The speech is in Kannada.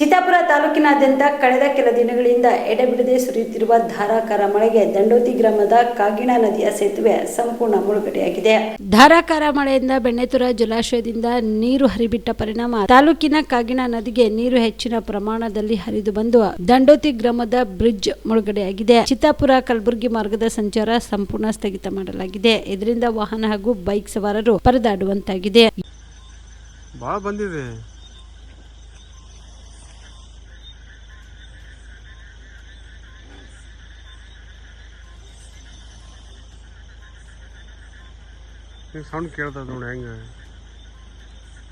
ಚಿತ್ತಾಪುರ ತಾಲೂಕಿನಾದ್ಯಂತ ಕಳೆದ ಕೆಲ ದಿನಗಳಿಂದ ಎಡೆಬಿಡದೆ ಸುರಿಯುತ್ತಿರುವ ಧಾರಾಕಾರ ಮಳೆಗೆ ದಂಡೋತಿ ಗ್ರಾಮದ ಕಾಗಿಣ ನದಿಯ ಸೇತುವೆ ಸಂಪೂರ್ಣ ಮುಳುಗಡೆಯಾಗಿದೆ. ಧಾರಾಕಾರ ಮಳೆಯಿಂದ ಬೆಣ್ಣೆತುರ ಜಲಾಶಯದಿಂದ ನೀರು ಹರಿಬಿಟ್ಟ ಪರಿಣಾಮ ತಾಲೂಕಿನ ಕಾಗಿಣ ನದಿಗೆ ನೀರು ಹೆಚ್ಚಿನ ಪ್ರಮಾಣದಲ್ಲಿ ಹರಿದು ಬಂದು ದಂಡೋತಿ ಗ್ರಾಮದ ಬ್ರಿಡ್ಜ್ ಮುಳುಗಡೆಯಾಗಿದೆ. ಚಿತ್ತಾಪುರ ಕಲಬುರಗಿ ಮಾರ್ಗದ ಸಂಚಾರ ಸಂಪೂರ್ಣ ಸ್ಥಗಿತ ಮಾಡಲಾಗಿದೆ. ಇದರಿಂದ ವಾಹನ ಹಾಗೂ ಬೈಕ್ ಸವಾರರು ಪರದಾಡುವಂತಾಗಿದೆ. ಬಂದಿದೆ. ಸೌಂಡ್ ಕೇಳ್ತದ ನೋಡಿ ಹೆಂಗೆ